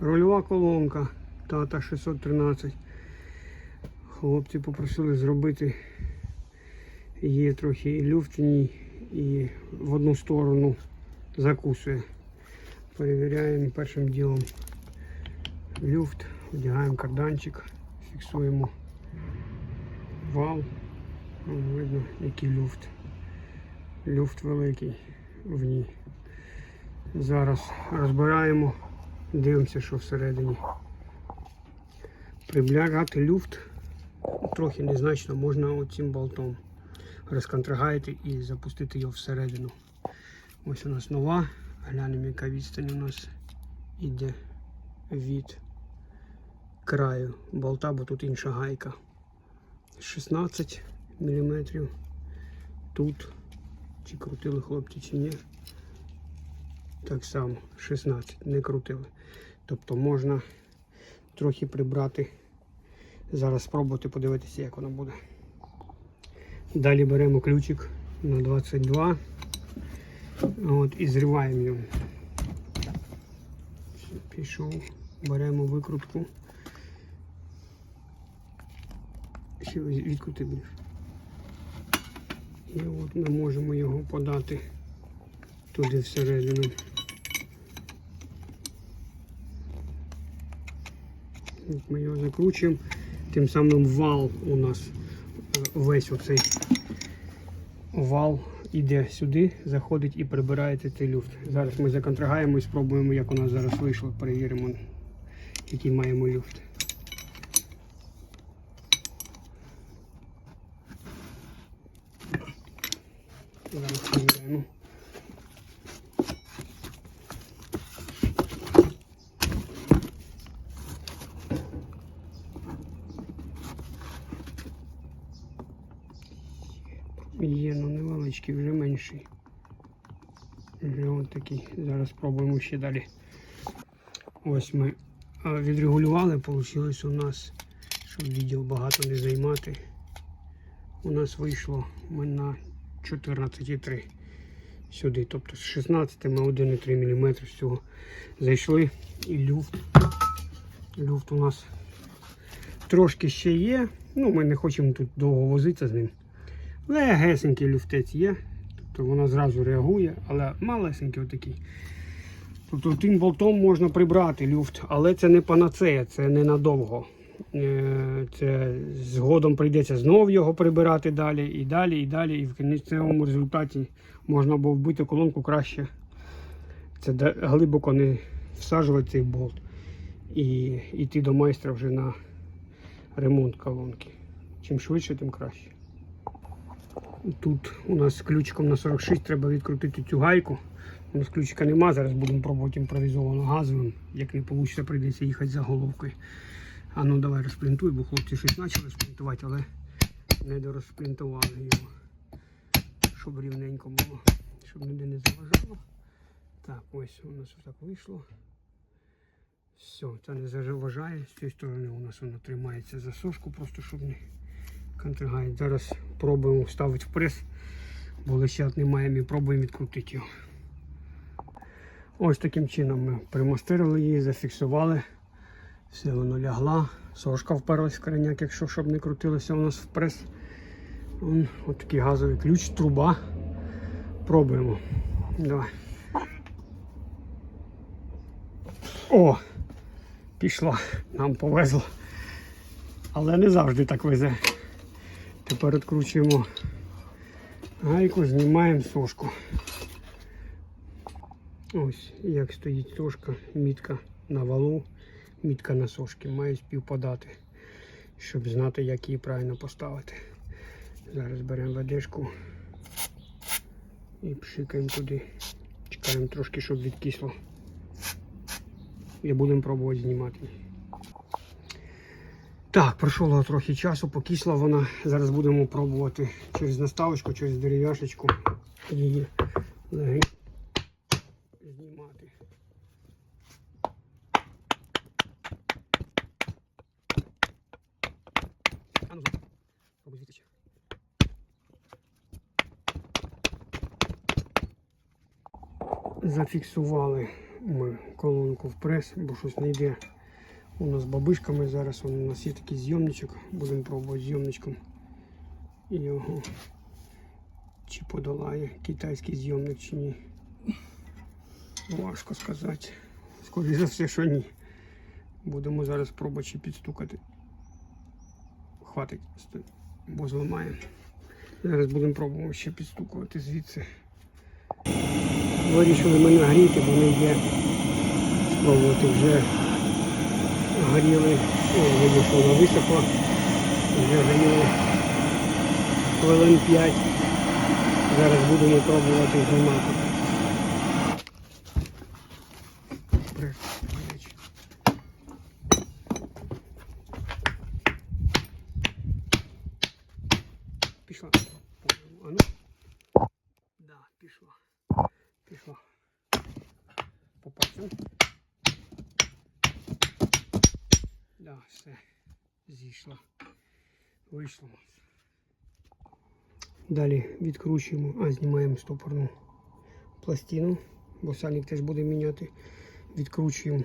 Рульова колонка Тата 613. Хлопці попросили зробити. Є трохи і люфт в ній, і в одну сторону закусує. Перевіряємо першим ділом люфт, одягаємо карданчик, фіксуємо вал. Видно, який люфт. Люфт великий в ній. Зараз розбираємо, дивимося, що всередині. Приблягати люфт трохи незначно можна оцим болтом. Розконтрагаєте і запустити його всередину. Ось у нас нова. Глянемо, яка відстань у нас іде від краю болта, бо тут інша гайка. 16 мм. Тут чи крутили хлопці, чи ні. Так само 16, не крутили. Тобто можна трохи прибрати. Зараз спробувати подивитися, як воно буде. Далі беремо ключик на 22 от, і зриваємо його. Пішов, беремо викрутку. Ще відкрути будеш. І от ми можемо його подати туди всередину. Ми його закручуємо. Тим самим вал у нас е, весь оцей вал іде сюди, заходить і прибирається цей люфт. Зараз ми законтрагаємо і спробуємо, як у нас зараз вийшло. Перевіримо, який маємо люфт. Зараз перевіряємо. Є, ну невеличкий, вже менший. Вже от такий. Зараз спробуємо ще далі. Ось ми відрегулювали, вийшло у нас, щоб відділ багато не займати. У нас вийшло ми на 14,3 сюди. Тобто з 16 ми 1,3 мм всього зайшли і люфт. Люфт у нас трошки ще є. Ну, ми не хочемо тут довго возитися з ним. Легесенький люфтець є. Тобто вона зразу реагує, але малесенький отакий. Тобто тим болтом можна прибрати люфт, але це не панацея, це ненадовго. Е, Це згодом прийдеться знов його прибирати далі і далі, і далі. І в кінцевому результаті можна було вбити колонку краще. Це глибоко не всаджувати цей болт і йти до майстра вже на ремонт колонки. Чим швидше, тим краще. Тут у нас ключиком на 46 треба відкрутити цю гайку. У нас ключика нема, зараз будемо пробувати імпровізовано газовим. Як не вийде, прийдеться їхати за головкою. А ну давай розплінтуй, бо хлопці щось почали сплінтувати, але не дорозплінтували його. Щоб рівненько було, щоб ніде не заважало. Так, ось у нас так вийшло. Все, це не заважає. З цієї сторони у нас воно тримається за сошку, просто щоб не контрагає. Зараз пробуємо вставити в прес, бо лещат немає, і пробуємо відкрутити його. Ось таким чином ми примастирили її, зафіксували. Все воно лягла. Сошка вперлась в кореняк, якщо щоб не крутилося у нас в прес. Ось такий газовий ключ, труба. Пробуємо. Давай. О! Пішла, нам повезло. Але не завжди так везе. Тепер відкручуємо гайку, знімаємо сошку. Ось як стоїть сошка, мітка на валу, мітка на сошки. Має співпадати, щоб знати, як її правильно поставити. Зараз беремо ведешку і пшикаємо туди. Чекаємо трошки, щоб відкисло. І будемо пробувати знімати. Так, пройшло трохи часу, покисла вона. Зараз будемо пробувати через наставочку, через дерев'яшечку її знімати. Зафіксували ми колонку в прес, бо щось не йде. У нас з бабишками зараз у нас є такий зйомничок. Будемо пробувати зйомничком. Його чи подолає китайський зйомник чи ні. Важко сказати. Скоріше за все, що ні. Будемо зараз пробувати ще підстукати. Хватить, бо зламаємо. Зараз будемо пробувати ще підстукувати звідси. Вирішили ми нагріти, бо не йде спробувати вже горіли. Що вона висохла. Вже горіли хвилин 5. Зараз будемо пробувати знімати. Прес, гарячий. Пішла. А ну. Да, пішла. Пішла. По пальцям. Да, все. Зійшла. Вийшло. Далі відкручуємо, а знімаємо стопорну пластину, бо сальник теж буде міняти. Відкручуємо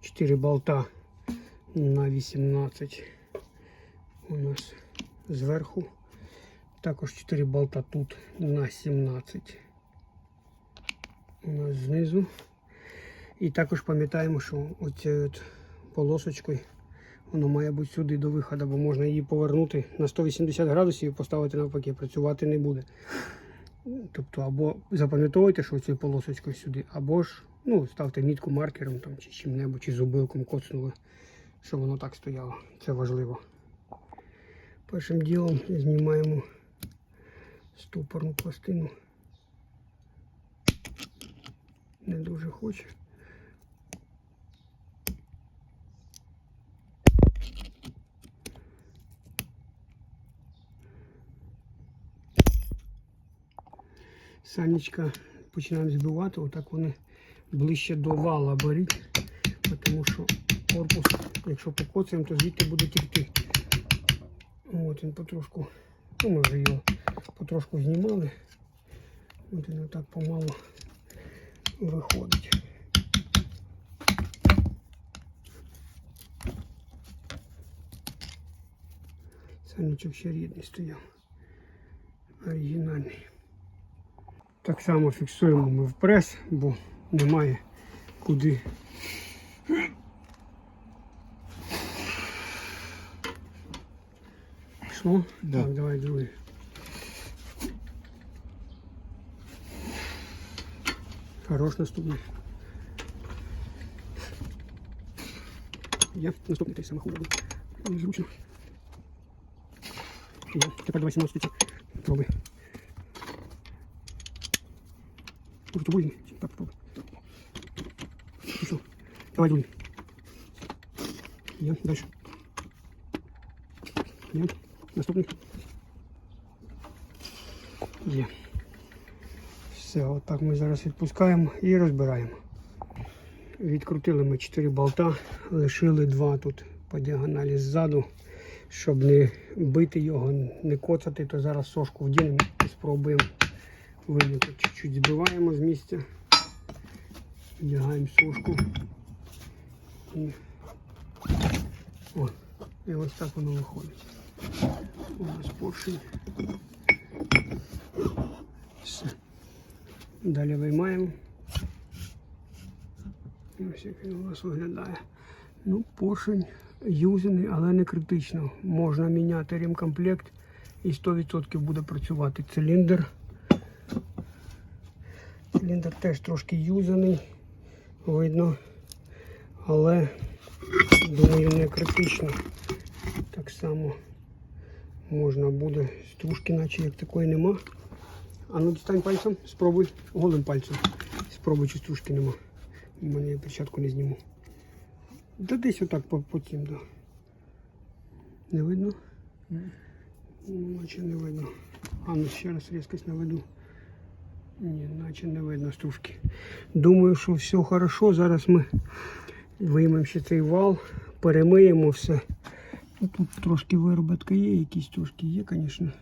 4 болта на 18 у нас зверху. Також 4 болта тут на 17 у нас знизу. І також пам'ятаємо, що оцією полосочкою воно має бути сюди до виходу, бо можна її повернути на 180 градусів і поставити навпаки, працювати не буде. Тобто, або запам'ятовуйте, що цією полосочкою сюди, або ж ну, ставте мітку маркером там, чи чим-небудь, чи зубилком коцнули, щоб воно так стояло. Це важливо. Першим ділом знімаємо стопорну пластину. Не дуже хоче. Санечка починаємо збивати, отак вони ближче до вала беріть, тому що корпус, якщо покоцаємо, то звідти буде тікти. От він потрошку, ну ми вже його потрошку знімали. От він отак помалу виходить. Санечок ще рідний стояв. Оригінальний. Так само фіксуємо ми в прес, бо немає куди. Пішло? Да. Так, давай другий. Хорош наступний. Є наступний той самий хуй. Незручно. Є. Тепер давай 17 Пробуй. Убойный? Так, попробуй. Пішов. Давай другий. Є, дальше. Є. Наступний. Є. Все, отак ми зараз відпускаємо і розбираємо. Відкрутили ми 4 болта, лишили два тут по діагоналі ззаду, щоб не бити його, не коцати, то зараз сошку вдінемо і спробуємо виняти. Чуть-чуть збиваємо з місця, вдягаємо сошку. І, о, і ось так воно виходить. Нас поршень. Все. Далі виймаємо. Ось як він у нас виглядає. Ну, поршень юзаний, але не критично. Можна міняти ремкомплект і 100% буде працювати циліндр. Циліндр теж трошки юзаний, видно, але думаю не критично. Так само можна буде стружки, наче як такої нема. А ну дістань пальцем, спробуй голим пальцем. Спробуй, чи стружки нема. У мене я перчатку не зніму. Да десь отак по, по цим, да. Не видно? Наче не видно. А ну ще раз різкость наведу. Ні, наче не видно стружки. Думаю, що все хорошо. Зараз ми виймемо ще цей вал, перемиємо все. Тут трошки вироботка є, якісь трошки є, звісно.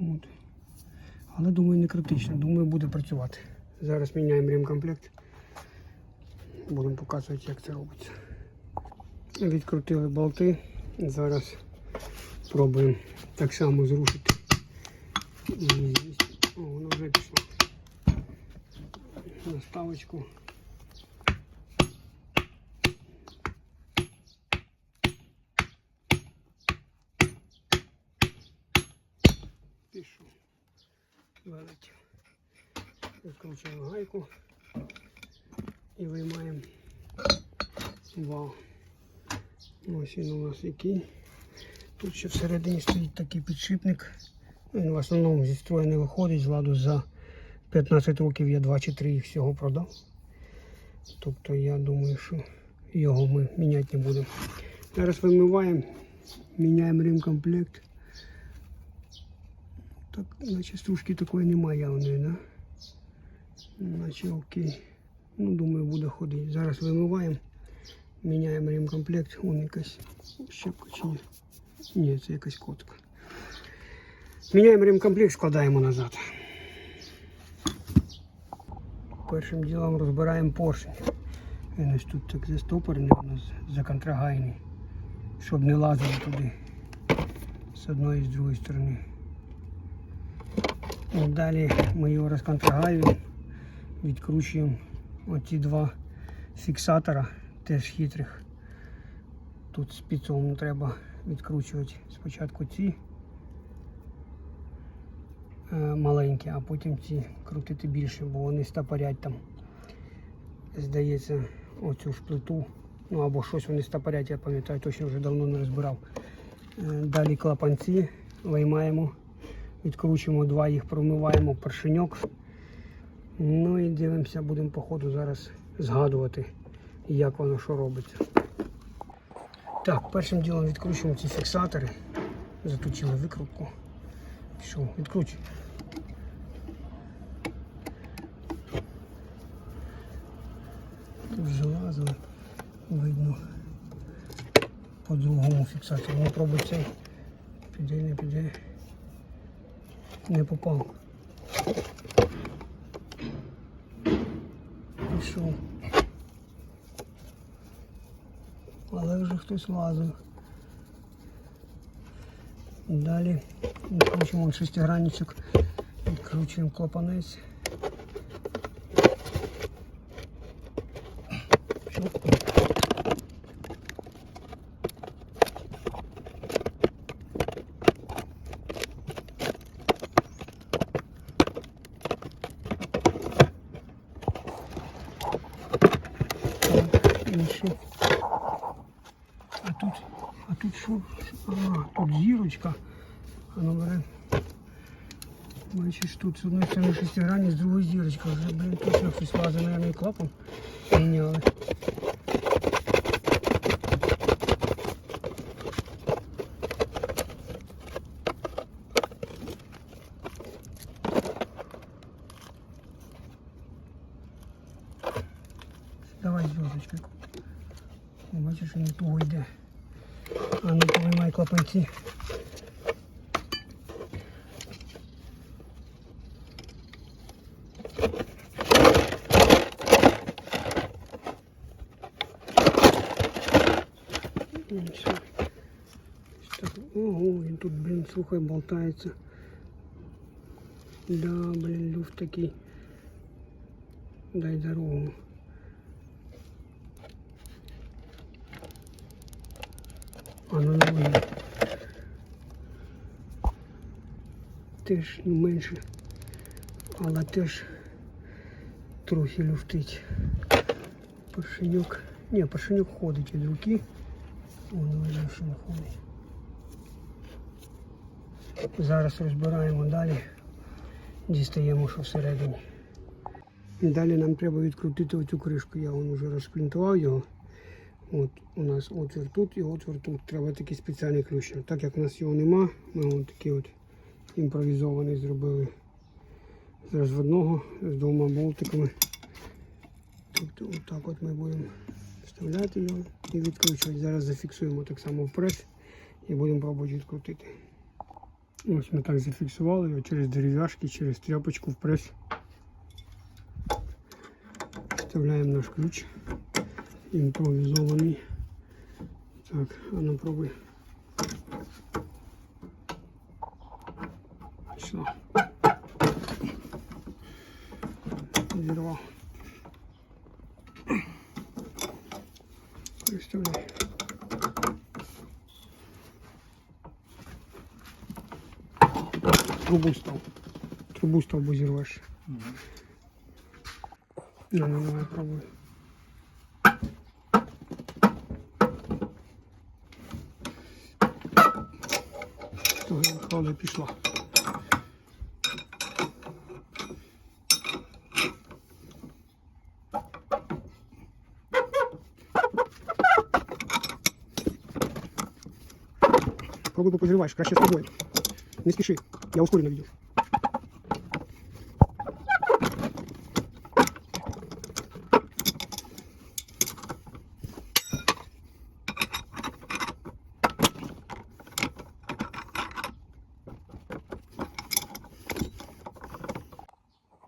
От. Але думаю, не критично. Думаю, буде працювати. Зараз міняємо ремкомплект будемо показувати, як це робиться. Відкрутили болти. Зараз пробуємо так само зрушити. О, воно вже пішло. Наставочку. Пішов. Вилетів. Відкручуємо гайку і виймаємо вал. Ось він у нас який. Тут ще всередині стоїть такий підшипник. Він в основному зі строю не виходить, з ладу за 15 років я 2 чи 3 їх всього продав. Тобто я думаю, що його ми міняти не будемо. Зараз вимиваємо, міняємо ремкомплект. Так, наче стружки такої немає явної, да? Наче окей. Ну, думаю, буде ходити. Зараз вимиваємо, міняємо ремкомплект. Вон якась щепка чи ні? Ні, це якась котка. Міняємо ремкомплект, складаємо назад. Першим ділом розбираємо поршень. Він ось тут так застопорений, у нас законтрагайний, щоб не лазили туди з одної і з другої сторони. І далі ми його розконтрагаюємо, відкручуємо оці два фіксатора, теж хитрих. Тут спецом треба відкручувати спочатку ці маленькі, а потім ці крутити більше, бо вони стопорять там. Здається, оцю ж плиту. Ну або щось вони стопорять, я пам'ятаю, точно вже давно не розбирав. Е, Далі клапанці виймаємо, відкручуємо два, їх промиваємо в поршеньок. Ну і дивимося, будемо по ходу зараз згадувати, як воно що робиться. Так, першим ділом відкручуємо ці фіксатори. Заточили викрутку. Пішов, відкручуй. Тут залазили, видно по другому фіксатору. Ну, пробуй цей. Піде, не піде. Не попав. Пішов. Але вже хтось лазив. Далі відкручуємо шестигранничок, відкручуємо клапанець. Щотку. Так, інший. А тут, а тут що? А, тут зірочка. тут з одної сторони шестигранні, з другої зірочка. Вже, блин, точно щось лазить, наверное, і клапан міняли. Давай зв'язочкою. Бачиш, він туго йде. А ну повиймай клапанці. Ну, так. Ого, він тут, блін, слухай, болтається. Да, блін, люфт такий. Дай дорогу. Воно не видно. Теж ну, менше, але теж трохи люфтить. Поршенюк. Ні, поршенюк ходить від руки. Ходить. Зараз розбираємо далі, дістаємо, що всередині. І далі нам треба відкрутити оцю кришку. Я вон вже розплінтував його. От у нас отвір тут і отвір тут. Треба такий спеціальний ключ. Так як у нас його нема, ми от такий от імпровізований зробили з розводного з двома болтиками. Тобто отак от ми будемо вставляти його і відкручувати. Зараз зафіксуємо так само в прес і будемо пробувати відкрутити. Ось ми так зафіксували його через дерев'яшки, через тряпочку в прес. Вставляємо наш ключ. імпровізований. Так, а ну пробуй. Трубу став. Трубу став, бо зірвеш. Ну, ну, давай пробуй. Того хода пішла. Пробуй попозриваєш, краще з тобою. Не спіши, Я ускорено веду.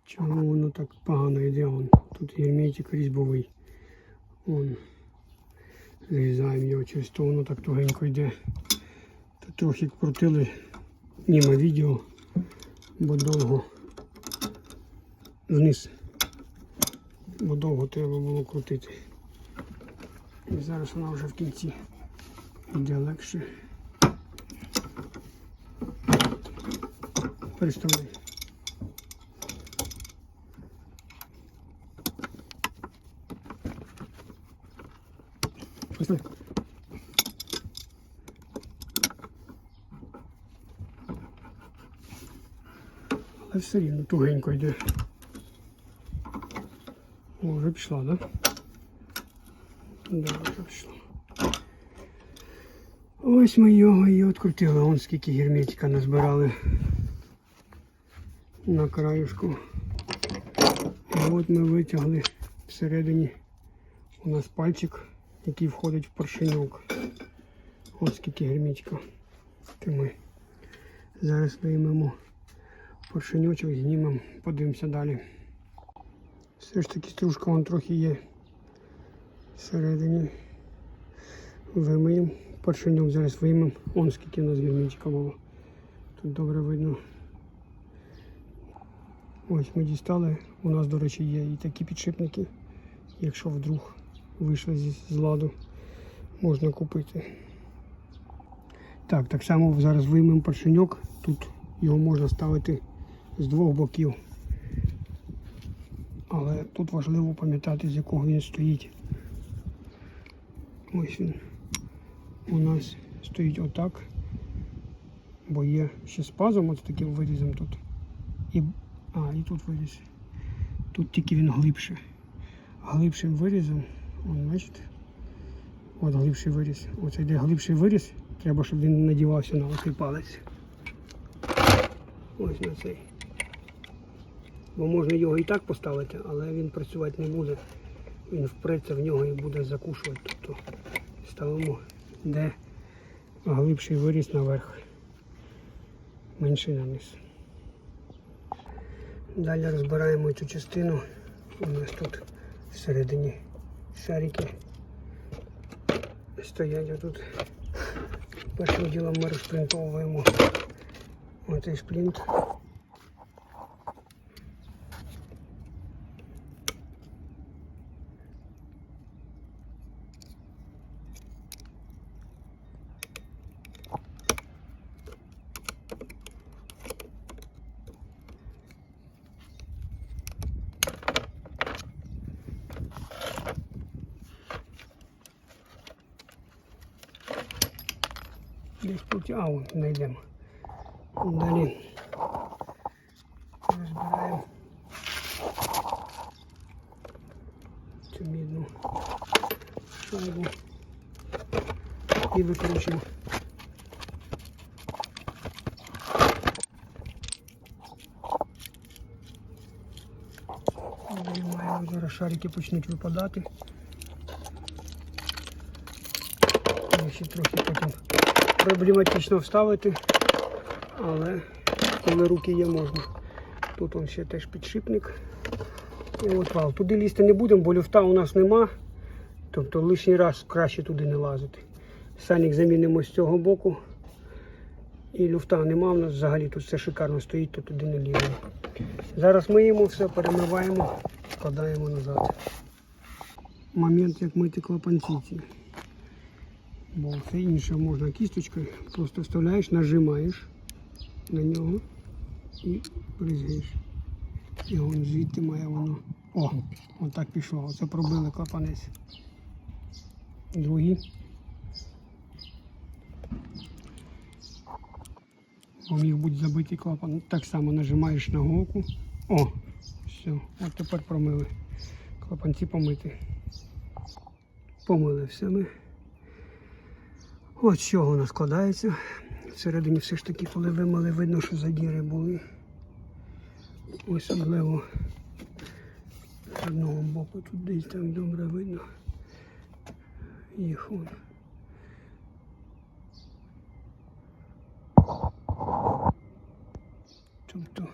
Чому воно так погано йде? Он, тут герметик різьбовий. Он. Зрізаємо його через то воно так тугенько йде. Тут трохи крутили німе відео, бо довго вниз. Бо довго треба було крутити. І зараз вона вже в кінці йде легше. Переставляй. Але все рівно тугенько йде. О, вже пішла? Да? Да, пішла. Ось ми його і відкрутили. Вон скільки герметика назбирали на краюшку. І от ми витягли всередині у нас пальчик, який входить в поршеньок. Ось скільки герметика. Ми зараз виймемо поршеньочок, знімемо, подивимося далі. Все ж таки стружка вон трохи є всередині. Вимиємо. Поршеньок зараз виймемо. Он скільки у нас герметика було. Тут добре видно. Ось ми дістали. У нас, до речі, є і такі підшипники. Якщо вдруг вийшли з ладу, можна купити. Так, так само зараз виймемо поршеньок. Тут його можна ставити з двох боків. Але тут важливо пам'ятати, з якого він стоїть. Ось він у нас стоїть отак, бо є ще з пазом, з таким вирізом тут. І, а, і тут виріз. Тут тільки він глибше. Глибшим вирізом, он, бачите? От глибший виріз. Оце йде глибший виріз, треба, щоб він надівався на оцей палець. Ось на цей. Бо можна його і так поставити, але він працювати не буде. Він впреться в нього і буде закушувати. Тобто ставимо де глибший виріз наверх, менший на низ. Далі розбираємо цю частину. У нас тут всередині шарики стоять отут. Першим ділом ми розпринтовуємо оцей шплінт. Десь тут, а вон знайдемо. Далі розбираємо цю мідну шайбу і викручуємо. Зараз шарики почнуть випадати. Ще трохи потім проблематично вставити, але коли руки є, можна. Тут он ще теж підшипник. І от вал. Туди лізти не будемо, бо люфта у нас нема, Тобто лишній раз краще туди не лазити. Сальник замінимо з цього боку. І люфта нема, в нас взагалі тут все шикарно стоїть, то туди не ліземо. Зараз миємо все, перемиваємо, складаємо назад. Момент, як мити клапанці ці. Бо все інше можна кісточкою. Просто вставляєш, нажимаєш на нього і бризгаєш. І вон звідти має воно. О, отак пішло. Оце пробили клапанець. Другий. Бо міг бути забитий клапан. Так само нажимаєш на голку. О, все, от тепер промили. Клапанці помити. Помили все ми. От з чого вона складається. Всередині все ж таки, коли вимили, видно, що задіри були. Особливо з одного боку тут десь так добре видно. Їх вон. Тобто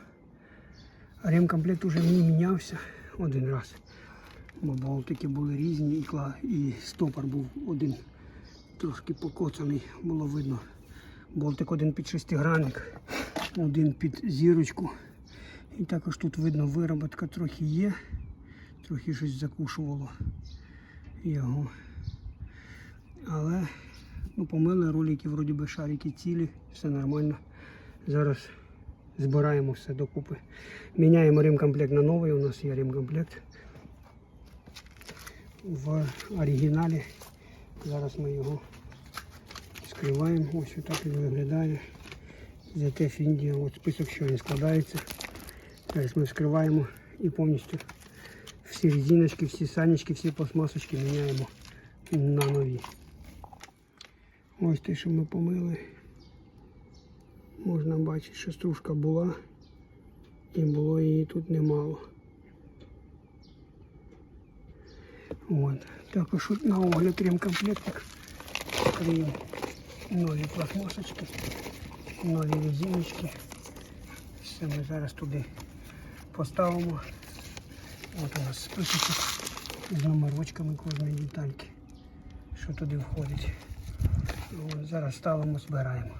ремкомплект уже не мінявся один раз. Бо болтики були різні і стопор був один трошки покоцаний, було видно. Болтик один під шестигранник, один під зірочку. І також тут видно вироботка трохи є, трохи щось закушувало його. Але ну, помили ролики, вроді би шарики цілі, все нормально. Зараз збираємо все докупи. Міняємо ремкомплект на новий, у нас є ремкомплект в оригіналі. Зараз ми його скриваємо. Ось отак він виглядає. ZF Фіндія, от список, що він складається. Зараз ми вскриваємо і повністю всі резиночки, всі санечки, всі пластмасочки міняємо на нові. Ось те, що ми помили. Можна бачити, що стружка була і було її тут немало. От. Також на огляд ремкомплектик. Клеїмо нові пластмасочки, нові резиночки. Все ми зараз туди поставимо. От у нас списочок з номерочками кожної детальки, що туди входить. Зараз ставимо, збираємо.